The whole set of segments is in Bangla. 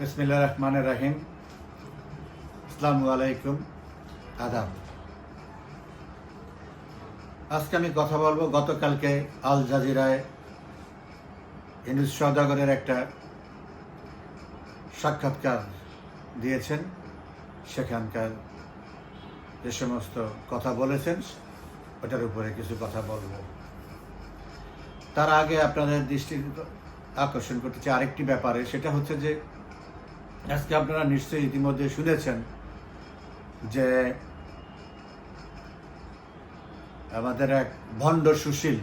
বিসমিল্লা রহমান রাহিম। আসসালামু আলাইকুম, আদাব। আজকে আমি কথা বলব গতকালকে আল জাজিরায় ইনুস সদাগরের একটা সাক্ষাৎকার দিয়েছেন। সেখানকার যে সমস্ত কথা বলেছেন, ওটার উপরে কিছু কথা বলব। তার আগে আপনাদের দৃষ্টি আকর্ষণ করতে চাই আরেকটি ব্যাপারে, সেটা হচ্ছে যে আজকে আপনারা নিশ্চয়ই ইতিমধ্যে শুনেছেন যে আমাদের এক ভণ্ড সুশীল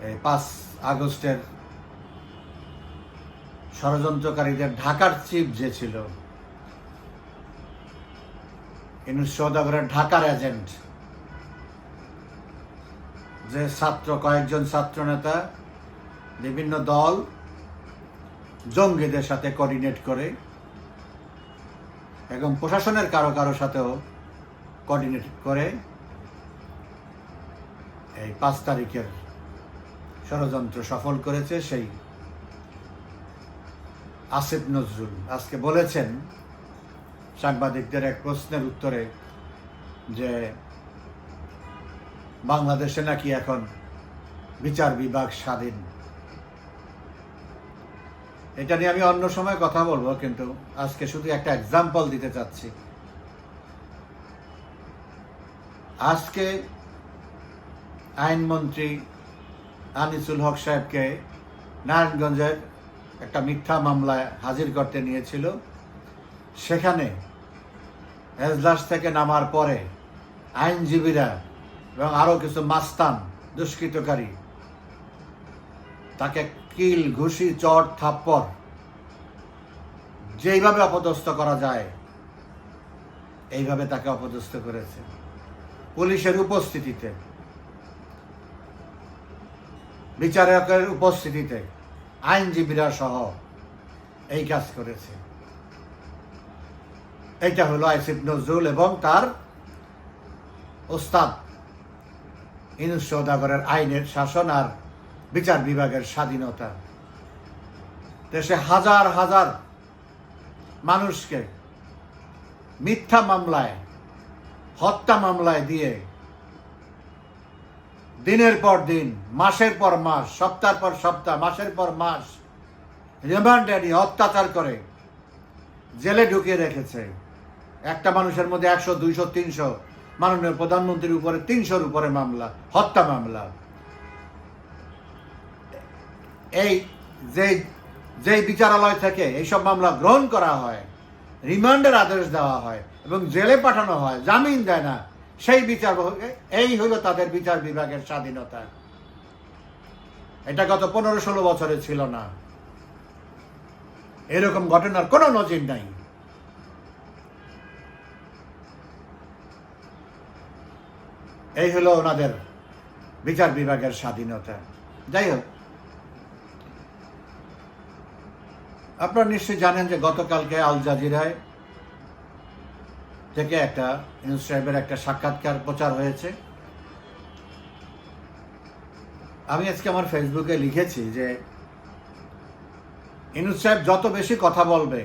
এই পাঁচ আগস্টের ষড়যন্ত্রকারীদের ঢাকার চিফ যে ছিল ইনুস সৌদাগরের ঢাকার এজেন্ট, যে ছাত্র, কয়েকজন ছাত্র নেতা বিভিন্ন দল জঙ্গিদের সাথে কোঅর্ডিনেট করে এবং প্রশাসনের কারও কারও সাথেও কোঅর্ডিনেট করে এই পাঁচ তারিখের ষড়যন্ত্র সফল করেছে সেই আসিফ নজরুল। আজকে বলেছেন সাংবাদিকদের এক প্রশ্নের উত্তরে যে বাংলাদেশে নাকি এখন বিচার বিভাগ স্বাধীন। এটা নিয়ে আমি অন্য সময় কথা বলব, কিন্তু আজকে শুধু একটা এক্সাম্পল দিতে চাচ্ছি। আজকে আইনমন্ত্রী আনিসুল হক সাহেবকে নারায়ণগঞ্জের একটা মিথ্যা মামলায় হাজির করতে নিয়েছিল। সেখানে এজলাস থেকে নামার পরে আইনজীবীরা এবং আরও কিছু মাস্তান, দুষ্কৃতকারী, তাকে কিল ঘুষি, চট, থাপ্পড়, যেইভাবে অপদস্থ করা যায়, এইভাবে তাকে অপদস্থ করেছে। পুলিশের উপস্থিতিতে, বিচারকের উপস্থিতিতে, আইনজীবীরা সহ এই কাজ করেছে। এটা হলো আইসিফ নজরুল এবং তার ওস্তাদ। ইনুস সৌদাগরের আইনের শাসন আর বিচার বিভাগের স্বাধীনতা। দেশে হাজার হাজার মানুষকে মিথ্যা মামলায়, হত্যা মামলায় দিয়ে দিনের পর দিন, মাসের পর মাস সপ্তাহ পর সপ্তাহ, মাসের পর মাস রিমান্ডে নিয়ে অত্যাচার করে জেলে ঢুকিয়ে রেখেছে। একটা মানুষের মধ্যে একশো, দুইশো, তিনশো মাননীয় প্রধানমন্ত্রীর উপরে তিনশোর উপরে মামলা, হত্যা মামলা। এই যে যেই বিচারালয় থেকে এইসব মামলা গ্রহণ করা হয়, রিমান্ডের আদেশ দেওয়া হয় এবং জেলে পাঠানো হয়, জামিন দেয় না, সেই বিচার এই হলো তাদের বিচার বিভাগের স্বাধীনতা। এটা গত পনেরো ষোলো বছরে ছিল না। এরকম ঘটনার কোনো নজির নাই। এই হলো ওনাদের বিচার বিভাগের স্বাধীনতা। যাই হোক আপনারা নিশ্চয়ই জানেন যে গতকালকে আল জাজিরায় থেকে একটা ইউনুস সাহেবের একটা সাক্ষাৎকার প্রচার হয়েছে। আমি আজকে আমার ফেসবুকে লিখেছি যে ইনুস সাহেব যত বেশি কথা বলবে,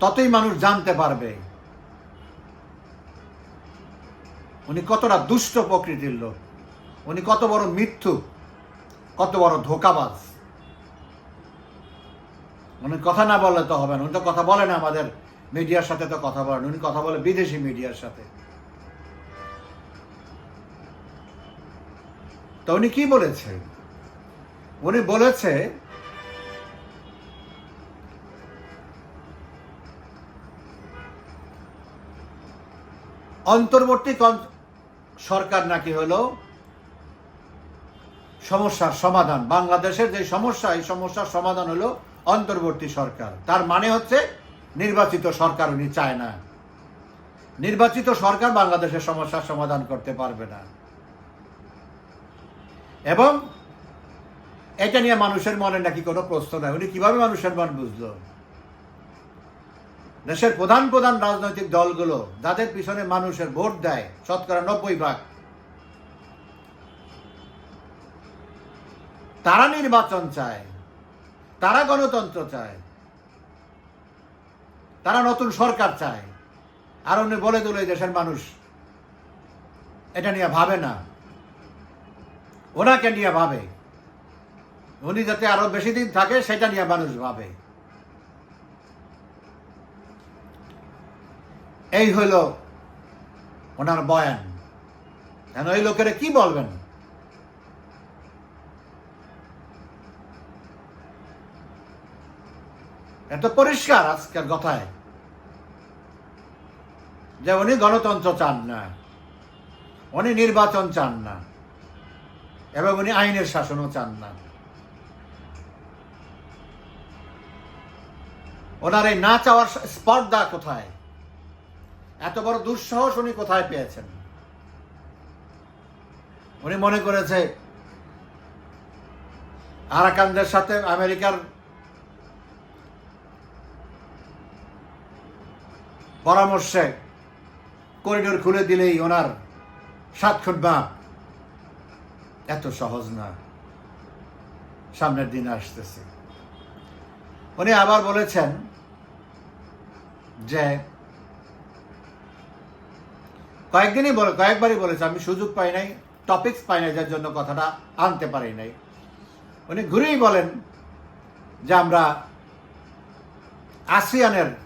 ততই মানুষ জানতে পারবে। উনি কতটা দুষ্ট প্রকৃতির লোক, উনি কত বড় মিথ্যু কত বড় ধোকাবাজ। উনি কথা না বললে তো হবে না। উনি তো কথা বলেন আমাদের মিডিয়ার সাথে তো কথা বলেন। উনি কথা বলে বিদেশি মিডিয়ার সাথে। তো উনি কি বলেছে? উনি বলেছে, অন্তর্বর্তী সরকার নাকি হলো সমস্যার সমাধান। বাংলাদেশের যে সমস্যা, এই সমস্যার সমাধান হলো অন্তর্বর্তী সরকার। তার মানে হচ্ছে নির্বাচিত সরকার উনি চায় না। নির্বাচিত সরকার বাংলাদেশের সমস্যার সমাধান করতে পারবে না। এবং এটা নিয়ে মানুষের মনে নাকি কোনো প্রশ্ন নাই। উনি কীভাবে মানুষের মন বুঝলো? দেশের প্রধান প্রধান রাজনৈতিক দলগুলো যাদের পিছনে মানুষের ভোট দেয়, শতকরা নব্বই ভাগ, তারা নির্বাচন চায়। তারা গণতন্ত্র চায়। তারা নতুন সরকার চায়। আর উনি বলে দিল এই দেশের মানুষ এটা নিয়ে ভাবে না। ওনাকে নিয়ে ভাবে। উনি যাতে আরও বেশি দিন থাকে, সেটা নিয়ে মানুষ ভাবে। এই হইল ওনার বয়ান। কেন এই লোকেরা কি বলবেন? এত পরিষ্কার আজকের কথায়। যে উনি গণতন্ত্র চান না, উনি নির্বাচন চান না, এবং উনি আইনের শাসনও চান না। ওনার এই না চাওয়ার স্পর্ধা কোথায়? এত বড় দুঃসাহস উনি কোথায় পেয়েছেন? উনি মনে করেছে, আরাকানদের সাথে আমেরিকার পরামর্শে করিডোর খুলে দিলেই ওনার সাত খুন বাপ। এত সহজ না। সামনের দিন আসতেছে। উনি আবার বলেছেন যে, কয়েকদিনই বলে, কয়েকবারই বলেছে, আমি সুযোগ পাই নাই টপিকস পাই নাই, যার জন্য কথাটা আনতে পারি নাই। উনি ঘুরেই বলেন যে, আমরা আসিয়ানের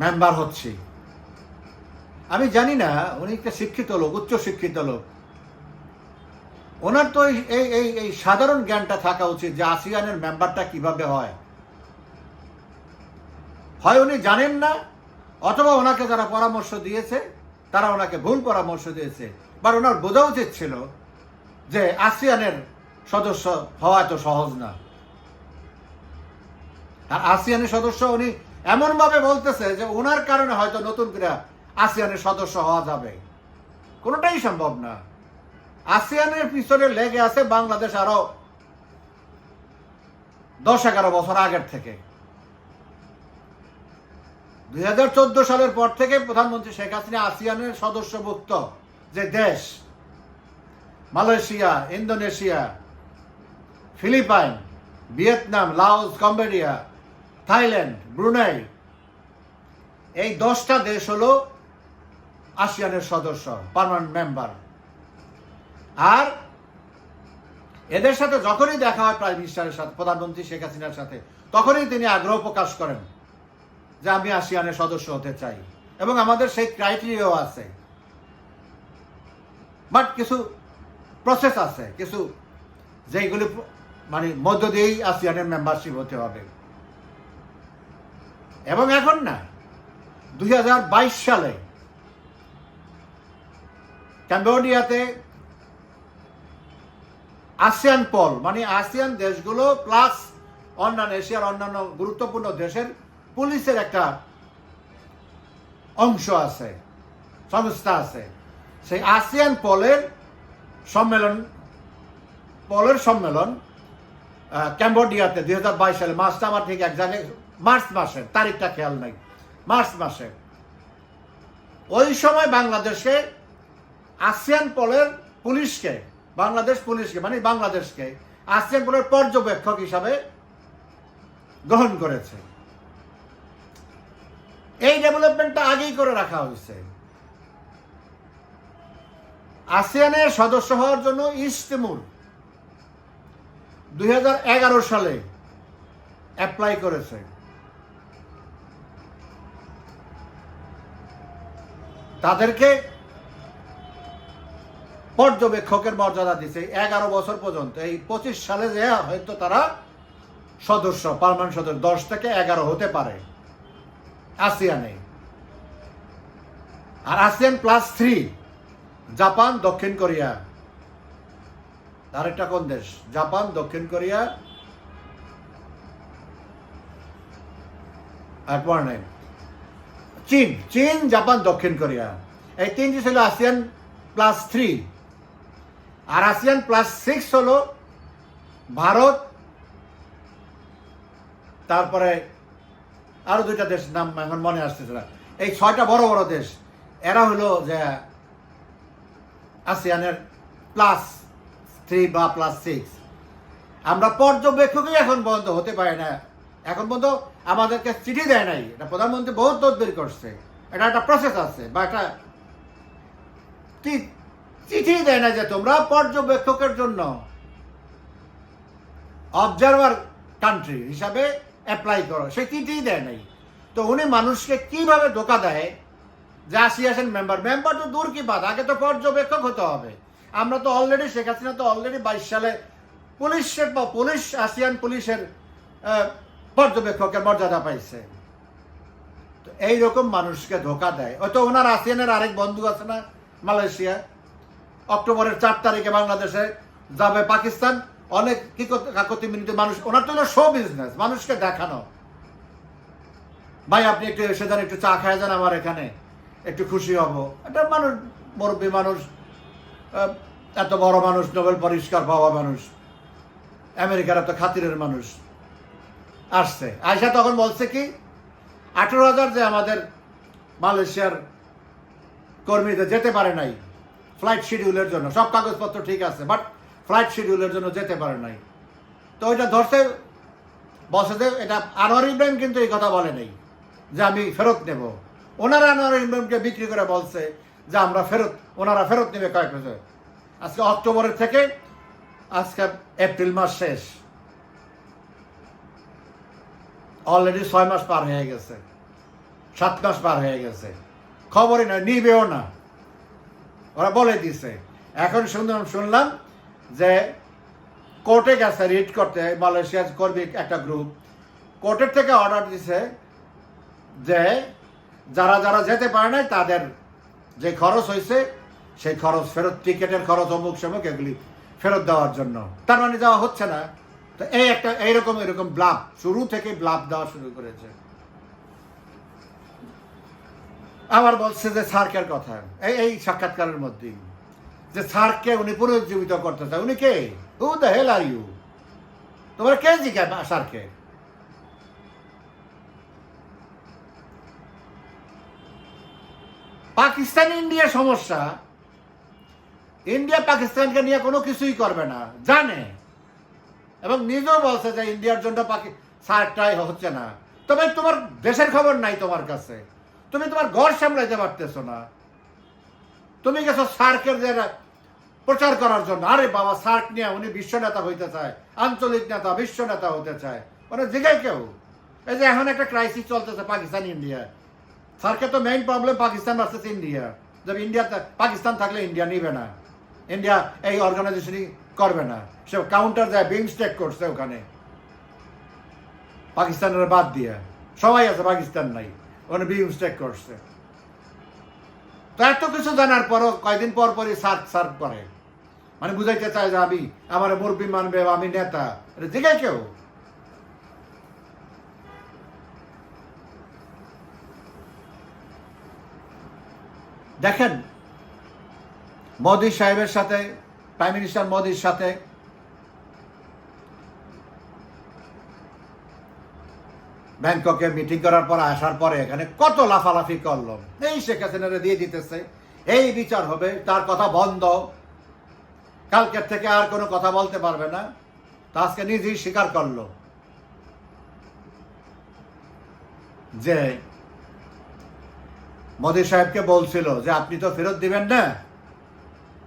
মেম্বার হচ্ছি। আমি জানি না, উনি একটা শিক্ষিত লোক, উচ্চ শিক্ষিত লোক। ওনার তো এই এই এই সাধারণ জ্ঞানটা থাকা উচিত যে আসিয়ানের মেম্বারটা কীভাবে হয়। হয় উনি জানেন না, অথবা ওনাকে যারা পরামর্শ দিয়েছে, তারা ওনাকে ভুল পরামর্শ দিয়েছে। বা ওনার বোঝা উচিত ছিল যে আসিয়ানের সদস্য হওয়া তো সহজ না। আর আসিয়ানের সদস্য উনি এমন ভাবে বলতেছে যে ওনার কারণে হয়তো নতুন করে আসিয়ানের সদস্য হওয়া যাবে। কোনোটাই সম্ভব না। আসিয়ানের পিছনে লেগে আছে বাংলাদেশ আরও দশ এগারো বছর আগের থেকে। দুই হাজার চোদ্দ সালের পর থেকে প্রধানমন্ত্রী শেখ হাসিনা আসিয়ানের সদস্যভুক্ত যে দেশ, Malaysia, Indonesia, Philippines, Vietnam, Laos, Cambodia Thailand, Brunei. এই দশটা দেশ হলো আসিয়ানের সদস্য, পার্মানেন্ট মেম্বার। আর এদের সাথে যখনই দেখা হয় প্রাইম মিনিস্টারের সাথে, প্রধানমন্ত্রী শেখ হাসিনার সাথে, তখনই তিনি আগ্রহ প্রকাশ করেন যে আমি আসিয়ানের সদস্য হতে চাই। এবং আমাদের সেই ক্রাইটেরিয়াও আছে। বাট কিছু প্রসেস আছে, কিছু যেইগুলি মানে মধ্য দিয়েই আসিয়ানের মেম্বারশিপ হতে হবে। এবং এখন না, দুই হাজার বাইশ সালে ক্যাম্বোডিয়াতে আসিয়ান পল মানে আসিয়ান দেশগুলো প্লাস অন্যান্য এশিয়ার অন্যান্য গুরুত্বপূর্ণ দেশের পুলিশের একটা অংশ আছে, সংস্থা আছে। সেই আসিয়ান পলের সম্মেলন পলের সম্মেলন ক্যাম্বোডিয়াতে দুই হাজার বাইশ সালে মাসটা আমার ঠিক এক জায়গায় মার্চ মাসের তারিখটা খেয়াল নাই। মার্চ মাসে। ওই সময় বাংলাদেশে আসিয়ান পলের পুলিশকে, বাংলাদেশ পুলিশকে মানে বাংলাদেশকে আসিয়ান পলের পর্যবেক্ষক হিসাবে গ্রহণ করেছে। এই ডেভেলপমেন্টটা আগেই করে রাখা হয়েছে। আসিয়ানের সদস্য হওয়ার জন্য ইস্তেমুর দুই সালে অ্যাপ্লাই করেছে। তাদেরকে পর্যবেক্ষকের মর্যাদা দিছে এগারো বছর পর্যন্ত। এই পঁচিশ সালে যে হয়তো তারা সদস্য, পার্মানেন্ট সদস্য, দশ থেকে এগারো হতে পারে। আসিয়ানে। আর আসিয়ান প্লাস থ্রি, জাপান, দক্ষিণ কোরিয়া। আরেকটা কোন দেশ? জাপান, দক্ষিণ কোরিয়া। আর পর চীন চীন, জাপান, দক্ষিণ কোরিয়া। এই তিনটি ছিল আসিয়ান প্লাস থ্রি আর আসিয়ান প্লাস সিক্স হলো ভারত, তারপরে আরও দুইটা দেশ নাম এখন মনে আসতেছে না। এই ছয়টা বড় বড় দেশ, এরা হলো যে আসিয়ানের প্লাস থ্রি বা প্লাস সিক্স আমরা পর্যবেক্ষকই এখন বন্ধ হতে পারে না। এখন পর্যন্ত আমাদেরকে চিঠি দেয় নাই। এটা প্রধানমন্ত্রী বহুত তদবির করছে। এটা একটা প্রসেস আছে, বা একটা চিঠি দেয় না যে তোমরা পর্যবেক্ষকের জন্য অবজারভার কান্ট্রি হিসাবে অ্যাপ্লাই করো। সে চিঠি দেয় নাই। তো উনি মানুষকে কীভাবে ধোকা দেয়? যে আসি আসেন মেম্বার মেম্বার তো দূর কি বাদ আগে তো পর্যবেক্ষক হতে হবে। আমরা তো অলরেডি শেখ হাসিনা তো অলরেডি বাইশ সালে পুলিশের পুলিশ আসিয়ান পুলিশের পর্যবেক্ষকের মর্যাদা পাইছে। তো এইরকম মানুষকে ধোকা দেয়। ওই তো ওনার আসিয়ানের আরেক বন্ধু আছে না, মালয়েশিয়া। অক্টোবরের চার তারিখে বাংলাদেশে যাবে পাকিস্তান। অনেক কি কাকতি মিনিটে মানুষ, ওনার তো শো বিজনেস মানুষকে দেখানো। ভাই, আপনি একটু এসে যান, একটু চা খায় যান আমার এখানে, একটু খুশি হব। এটা মানুষ, মুরব্বী মানুষ এত বড় মানুষ, নোবেল পরিষ্কার পাওয়া মানুষ, আমেরিকার এত খাতিরের মানুষ। আসছে। আয়সা তখন বলছে কি, আঠেরো হাজার যে আমাদের মালয়েশিয়ার কর্মীদের যেতে পারে নাই ফ্লাইট শিডিউলের জন্য, সব কাগজপত্র ঠিক আছে বাট ফ্লাইট শিডিউলের জন্য যেতে পারে নাই। তো ওইটা ধরছে বসে যে এটা আনোয়ার ইব্রাহিম কিন্তু এই কথা বলে নেই যে আমি ফেরত নেব। ওনারা আনোয়ার ইব্রাহিমকে বিক্রি করে বলছে যে আমরা ফেরত, ওনারা ফেরত নেবে কয়েক বছর আজকে অক্টোবরের থেকে, আজকে এপ্রিল মাস শেষ। অলরেডি ছয় মাস পার হয়ে গেছে। সাত মাস পার হয়ে গেছে। খবরই না নিবেও না। ওরা বলে দিছে। এখন শুনলাম শুনলাম যে কোর্টে গেছে রিট করতে, মালয়েশিয়ার কর্মী একটা গ্রুপ কোর্টের থেকে অর্ডার দিছে যে যারা যারা যেতে পারে নাই, তাদের যে খরচ হয়েছে, সেই খরচ ফেরত, টিকেটের খরচ অমুক সমুক এগুলি ফেরত দেওয়ার জন্য। তার মানে যাওয়া হচ্ছে না। তো এই একটা, এইরকম, এরকম শুরু থেকে দেওয়া শুরু করেছে। আবার বলছে যে সার্কের কথা। এই এই সাক্ষাৎকারের যে স্যারকে উনি পুনরুজ্জীবিত করতে চায়। উনি কে? Who the hell are you তোমার কে জিজ্ঞাসা স্যারকে? পাকিস্তান, ইন্ডিয়া সমস্যা। ইন্ডিয়া পাকিস্তানকে নিয়ে কোনো কিছুই করবে না। জানে? এবং নিজেও বলছে যে ইন্ডিয়ার জন্য পাকি সার্কটাই হচ্ছে না। তবে তোমার দেশের খবর নাই তোমার কাছে। তুমি তোমার ঘর সামলাইতে পারতেছো না। তুমি গেছো সার্কের যে প্রচার করার জন্য। আরে বাবা সার্ক নিয়ে উনি বিশ্ব নেতা হইতে চায়, আঞ্চলিক নেতা, বিশ্ব নেতা হতে চায়। মানে জিগাই কেউ? এই যে এখন একটা ক্রাইসিস চলতেছে পাকিস্তান, ইন্ডিয়া। সার্কে তো main problem Pakistan versus India. যে ইন্ডিয়া পাকিস্তান থাকলে ইন্ডিয়া নিবে না। ইন্ডিয়া এই অর্গানাইজেশনই করবে না। সে কাউন্টার যায় বিমস্টেক করছে ওখানে। পাকিস্তানের বাদ দিয়ে। সবাই আছে, পাকিস্তান নাই। ওখানে বিমস্টেক করছে। তো এত কিছু জানার পরও কয়দিন পর পরই সার্ক সার্ক করে মানে বুঝাইতে চায় যে আমি, আমার মুরব্বী মানবে আমি নেতা জিগায় কেউ? দেখেন, মোদি সাহেবের সাথে প্রাইম মিনিস্টার মোদির সাথে ব্যাংককে মিটিং করার পর, আসার পরে এখানে কত লাফালাফি করল। এই শেখ হাসিনারে দিয়ে দিতেছে। এই বিচার হবে, তার কথা বন্ধ। কালকের থেকে আর কোনো কথা বলতে পারবে না। তা আজকে নিজেই স্বীকার করল। যে মোদী সাহেবকে বলছিল যে, আপনি তো ফেরত দিবেন না?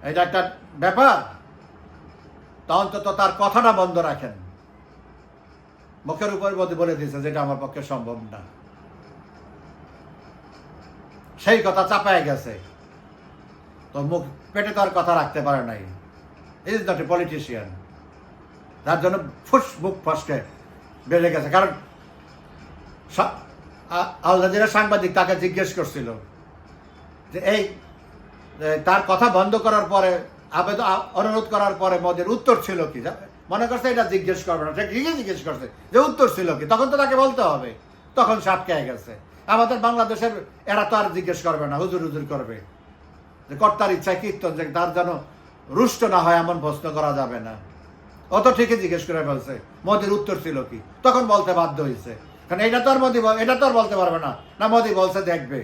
এটা একটা ব্যাপার। তা অন্তত তার কথাটা বন্ধ রাখেন। মুখের উপর বলে দিয়েছে যেটা আমার পক্ষে সম্ভব না। সেই কথা চাপায় গেছে। তো মুখ পেটে তো আর কথা রাখতে পারে নাই। ইজ নট এ পলিটিশিয়ান তার জন্য ফুস মুখ ফসকে বেড়ে গেছে। কারণ সা- আ- আল সাংবাদিক তাকে জিজ্ঞেস করছিল যে, এই তার কথা বন্ধ করার পরে আবেদন অনুরোধ করার পরে মোদের উত্তর ছিল কি? মনে করছে এটা জিজ্ঞেস করবে না। সে ঠিকই জিজ্ঞেস করছে যে উত্তর ছিল কি? তখন তো তাকে বলতে হবে। তখন সে আটকে গেছে। আমাদের বাংলাদেশের, এরা তো আর জিজ্ঞেস করবে না, হুজুর হুজুর করবে। যে কর্তার ইচ্ছা কীর্তন যে তার যেন রুষ্ট না হয়, এমন প্রশ্ন করা যাবে না। অত ঠিকই জিজ্ঞেস করে ফেলছে, মোদির উত্তর ছিল কি? তখন বলতে বাধ্য হয়েছে কারণ এটা তো আর মোদি এটা তো আর বলতে পারবে না। না, মোদি বলছে দেখবে।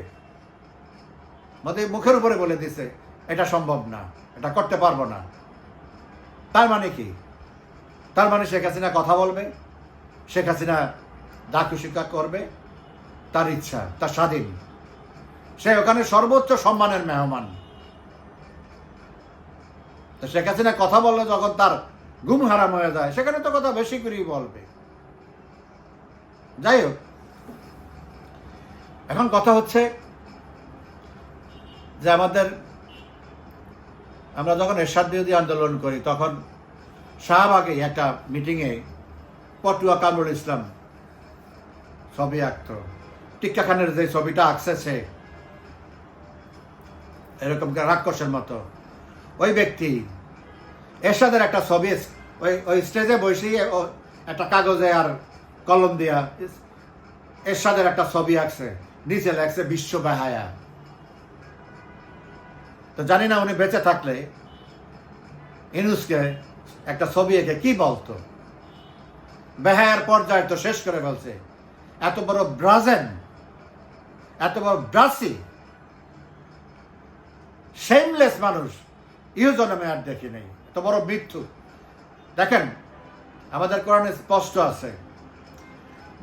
মোদি মুখের উপরে বলে দিছে, এটা সম্ভব না, এটা করতে পারব না। তার মানে কি? তার মানে শেখ হাসিনা কথা বলবে, শেখ হাসিনা ডাকু স্বীকার করবে, তার ইচ্ছা, তার স্বাধীন। সে ওখানে সর্বোচ্চ সম্মানের মেহমান। তো শেখ হাসিনা কথা বললে যখন তার ঘুম হারাম হয়ে যায়, সেখানে তো কথা বেশি করেই বলবে। যাই হোক। এখন কথা হচ্ছে যে আমাদের, আমরা যখন এরশাদ বিরোধী আন্দোলন করি, তখন শাহবাগে একটা মিটিংয়ে পটুয়া কামরুল ইসলাম ছবি আঁকত। টিক্কা খানের যে ছবিটা আঁকছে সে, এরকম রাক্ষসের মতো। ওই ব্যক্তি এরশাদের একটা ছবি, ওই ওই স্টেজে বসিয়ে একটা কাগজে আর কলম দিয়া এরশাদের একটা ছবি আঁকছে, নিচে লাগছে বিশ্ব বেহায়া। তো জানি না উনি বেঁচে থাকলে ইনুসকে, একটা ছবি এঁকে কি বলতো? বেহায়ার পর্যায়ে তো শেষ করে ফেলছে। এত বড় ব্রাজেন, এত বড় ব্রাসি শেমলেস মানুষ ইউ জন্মে আর দেখি নেই। এত বড় মৃত্যু। দেখেন, আমাদের কোরআনে স্পষ্ট আছে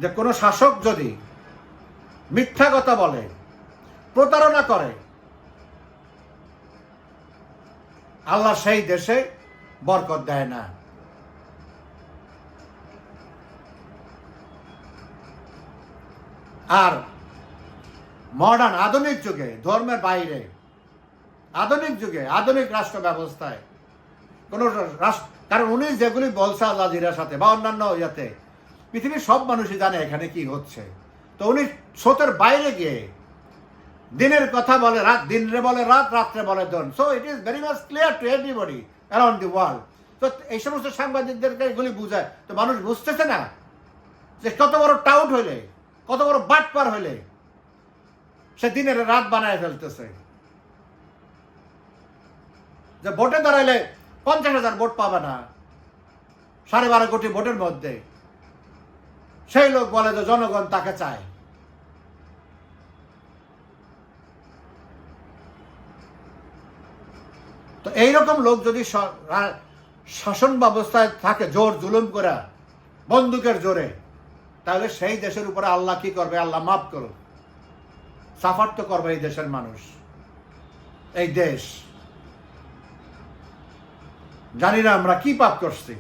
যে কোনো শাসক যদি মিথ্যা কথা বলে, প্রতারণা করে আল্লাহ সেই দেশে বরকত দেয় না। আর মডার্ন আধুনিক যুগে, ধর্মের বাইরে, আধুনিক যুগে, আধুনিক রাষ্ট্র ব্যবস্থায়, কোন রাষ্ট্র, কারণ উনি যেগুলি বলছে আল্লাহ জিরার সাথে, বা অন্যান্য ইয়াতে, পৃথিবীর সব মানুষই জানে এখানে কি হচ্ছে। তো উনি স্রোতের বাইরে গিয়ে দিনের কথা বলে রাত দিনে বলে রাত, রাত্রে বলে দন। So it is very much clear to everybody around the world তো এই সমস্ত সাংবাদিকদেরকে এগুলি বুঝায়। তো মানুষ বুঝতেছে না যে কত বড় টাউট হইলে, কত বড় বাটপার হইলে সে দিনের রাত বানায় ফেলতেছে। যে ভোটে দাঁড়াইলে পঞ্চাশ হাজার ভোট পাবে না, সাড়ে বারো কোটি ভোটের মধ্যে। সেই লোক বলে যে জনগণ তাকে চায়। তো এইরকম লোক যদি শাসন ব্যবস্থায় থাকে, জোর জুলুম করে, বন্দুকের জোরে, তাহলে সেই দেশের উপরে আল্লাহ কি করবে? আল্লাহ মাফ করুন সাফার তো করবে এই দেশের মানুষ, এই দেশ। জানি না আমরা কি পাপ করছি,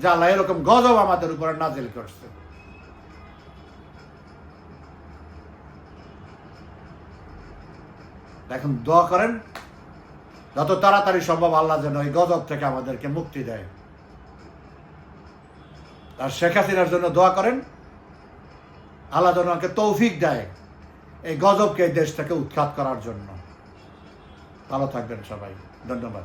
যে আল্লাহ এরকম গজব আমাদের উপরে নাজিল করছে। এখন দোয়া করেন যত তাড়াতাড়ি সম্ভব আল্লাহ যেন এই গজব থেকে আমাদেরকে মুক্তি দেয়। আর শেখ হাসিনার জন্য দোয়া করেন, আল্লাহ যেন আমাকে তৌফিক দেয় এই গজবকে এই দেশ থেকে উৎখাত করার জন্য। ভালো থাকবেন সবাই, ধন্যবাদ।